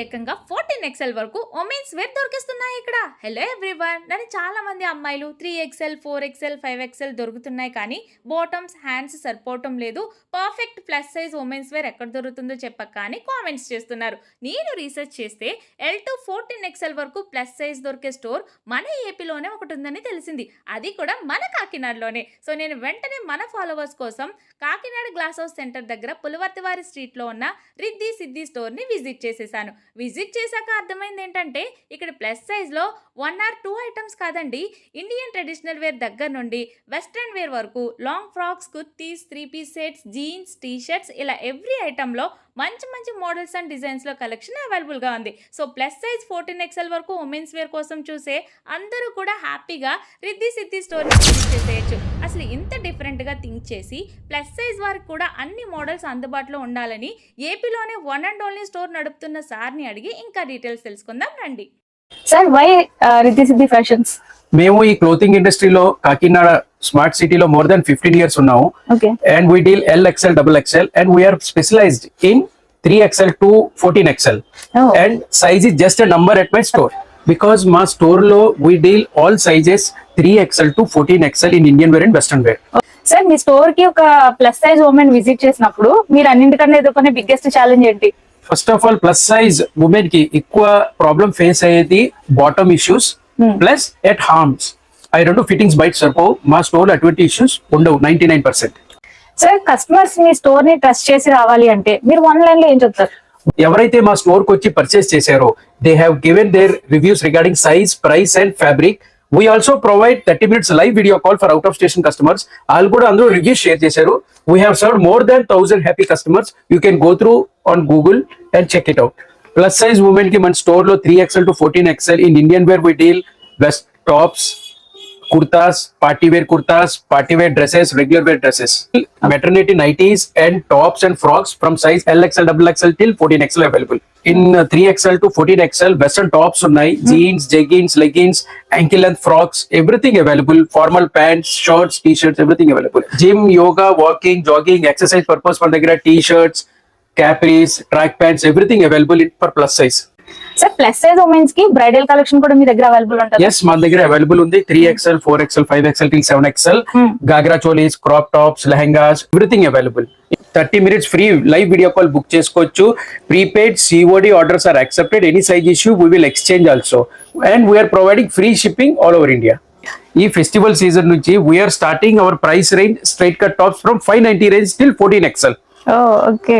ఏకంగా four XL వరకు ఒమెన్స్ wear దొరికిస్తున్నాయి ఇక్కడ? హలో ఎవ్రీవన్ నన్ను చాలా మంది అమ్మాయిలు three XL four XL five XL దొరుకుతున్నాయి కానీ బాటమ్స్ హ్యాండ్స్ సరిపోవటం లేదు. Perfect plus size women's wear ఎక్కడ దొరుకుతుందో చెప్పక అని కామెంట్స్ చేస్తున్నారు. నేను రీసెర్చ్ చేస్తే ఎల్ టు ఫోర్టీన్ ఎక్స్ఎల్ వరకు ప్లస్ సైజ్ దొరికే స్టోర్ మన ఏపీలోనే ఒకటి ఉందని తెలిసింది. అది కూడా మన కాకినాడలోనే. సో నేను వెంటనే మన ఫాలోవర్స్ కోసం కాకినాడ గ్లాస్ హౌస్ సెంటర్ దగ్గర పులవర్తివారి స్ట్రీట్లో ఉన్న రిద్ది సిద్ధి స్టోర్ని విజిట్ చేసేసాను. విజిట్ చేశాక అర్థమైంది ఏంటంటే ఇక్కడ ప్లస్ సైజ్లో వన్ ఆర్ టూ ఐటమ్స్ కాదండి. ఇండియన్ ట్రెడిషనల్ వేర్ దగ్గర నుండి వెస్ట్రన్ వేర్ వరకు long frocks kurtis three piece sets jeans T shirts ఇలా ఎవ్రీ ఐటెంలో మంచి మంచి మోడల్స్ అండ్ డిజైన్స్లో కలెక్షన్ అవైలబుల్గా ఉంది. So plus size fourteen XL వరకు ఉమెన్స్ వేర్ కోసం చూసే అందరూ కూడా హ్యాపీగా రిద్ది సిద్ధి స్టోర్ని విజిట్ చేసేయచ్చు అసలు ఇంత డిఫరెంట్గా థింక్ చేసి ప్లస్ సైజ్ వారికి కూడా అన్ని మోడల్స్ అందుబాటులో ఉండాలని ఏపీలోనే వన్ అండ్ ఓన్లీ స్టోర్ నడుపుతున్న సార్ని అడిగి ఇంకా డీటెయిల్స్ తెలుసుకుందాం రండి. Sir why Riddhi Siddhi fashions? మేము ఈ క్లోతింగ్ ఇండస్ట్రీలో కాకినాడ స్మార్ట్ సిటీలో మోర్ దాన్ ఫిఫ్టీన్ ఇయర్స్ ఉన్నాము. Okay. And we deal L XL double XL and we are specialized in three XL to fourteen XL. Oh. And size is just a number at my store. Because మా స్టోర్లో we deal all sizes three XL to fourteen XL in Indian wear and western wear sir మీ స్టోర్కి ఒక plus size women visit చేసినప్పుడు మీరు అన్నింటికన్నా ఎదుర్కొనే biggest challenge ఏంటి? First of all plus size ఉమెన్కి ఎక్కువ ప్రాబ్లం ఫేస్ అయ్యేది bottom issues plus at arms అవి రెండు ఫిట్టింగ్స్ బయట సరిపోవు. మా స్టోర్ అటువంటి ఇష్యూస్ ఉండవు ninety nine percent sir customers మీ స్టోర్ని ట్రస్ట్ చేసి రావాలి అంటే మీరు ఆన్లైన్లో ఏం చెప్తారు? ఎవరైతే మా స్టోర్కు వచ్చి పర్చేస్ చేశారో they have given their reviews regarding size price and fabric we also provide thirty minutes live video call for out of station customers వాళ్ళు కూడా అందరూ రివ్యూస్ షేర్ చేశారు. We have serve more than thousand happy customers you can go through on Google and check it out plus size ఉమెన్కి మన స్టోర్లో three XL to fourteen XL in Indian wear we deal west tops kurtas, party wear kurtas, party wear dresses, regular wear dresses, maternity nighties and tops and frocks from size LXL, XXL till 14XL available. In uh, 3XL to 14XL, western tops ఉన్నాయి jeans, jeggings, leggings, ankle length frocks, everything available. Formal pants, shorts, t-shirts, everything available. Gym, yoga, walking, jogging, exercise purpose మన దగ్గర t-shirts, capris, track pants, everything available in for plus size. Sir plus size ఉమెన్స్కి bridal collection కూడా మీ దగ్గర available ఉంటుంది? Yes మన దగ్గర available ఉంది. Three XL four XL five XL till seven XL. Ghagra cholis crop tops lehengas everything available thirty minutes free live video call book చేసుకోవచ్చు. Prepaid COD orders are accepted any size issue we will exchange also and we are providing free shipping all over India ఈ festival season నుంచి we are starting our price range straight cut tops from five ninety range till fourteen XL okay